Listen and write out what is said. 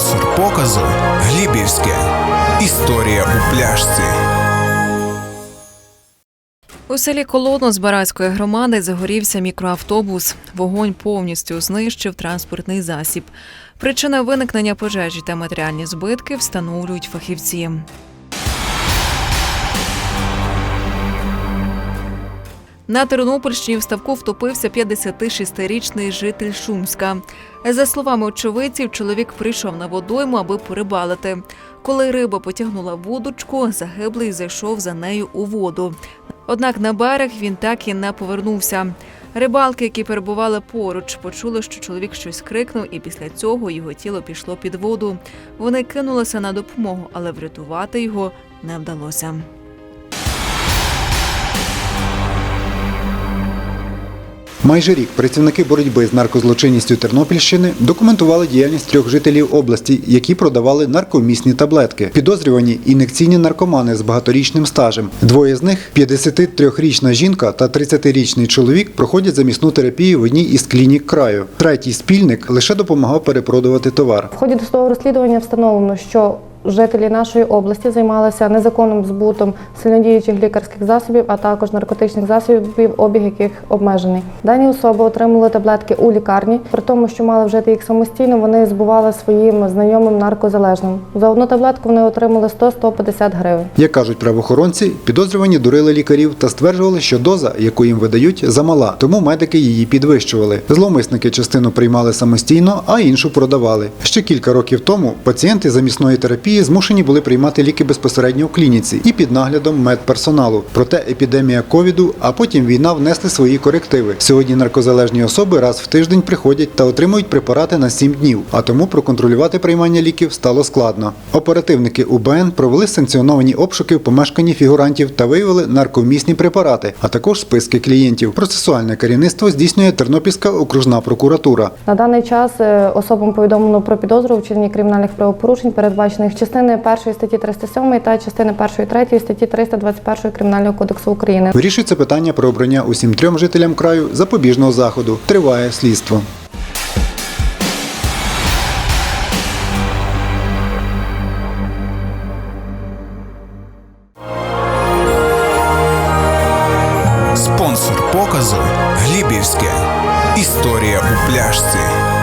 Спонсор показу Глібівське. Історія у пляшці. У селі Колоно з Барацької громади загорівся мікроавтобус. Вогонь повністю знищив транспортний засіб. Причина виникнення пожежі та матеріальні збитки встановлюють фахівці. На Тернопільщині в ставку втопився 56-річний житель Шумська. За словами очевидців, чоловік прийшов на водойму, аби порибалити. Коли риба потягнула вудочку, загиблий зайшов за нею у воду. Однак на берег він так і не повернувся. Рибалки, які перебували поруч, почули, що чоловік щось крикнув, і після цього його тіло пішло під воду. Вони кинулися на допомогу, але врятувати його не вдалося. Майже рік працівники боротьби з наркозлочинністю Тернопільщини документували діяльність трьох жителів області, які продавали наркомісні таблетки. Підозрювані ін'єкційні наркомани з багаторічним стажем. Двоє з них 53-річна жінка та 30-річний чоловік проходять замісну терапію в одній із клінік краю. Третій спільник лише допомагав перепродувати товар. В ході досудового розслідування встановлено, що жителі нашої області займалися незаконним збутом сильнодіючих лікарських засобів, а також наркотичних засобів, обіг яких обмежений. Дані особи отримали таблетки у лікарні, при тому, що мали вжити їх самостійно, вони збували своїм знайомим наркозалежним. За одну таблетку вони отримали 100-150 гривень. Як кажуть правоохоронці, підозрювані дурили лікарів та стверджували, що доза, яку їм видають, замала, тому медики її підвищували. Зловмисники частину приймали самостійно, а іншу продавали. Ще кілька років тому пацієнти замісної терапії змушені були приймати ліки безпосередньо в клініці і під наглядом медперсоналу. Проте епідемія ковіду, а потім війна внесли свої корективи. Сьогодні наркозалежні особи раз в тиждень приходять та отримують препарати на 7 днів, а тому проконтролювати приймання ліків стало складно. Оперативники УБН провели санкціоновані обшуки в помешканні фігурантів та виявили наркомісні препарати, а також списки клієнтів. Процесуальне керівництво здійснює Тернопільська окружна прокуратура. На даний час е, особам повідомлено про підозру у вчиненні кримінальних правопорушень, передбачених частини першої статті 307 та частини першої третьої статті 321 Кримінального кодексу України. Вирішується питання про обрання усім трьом жителям краю запобіжного заходу. Триває слідство. Спонсор показу Глібівське. Історія у пляшці.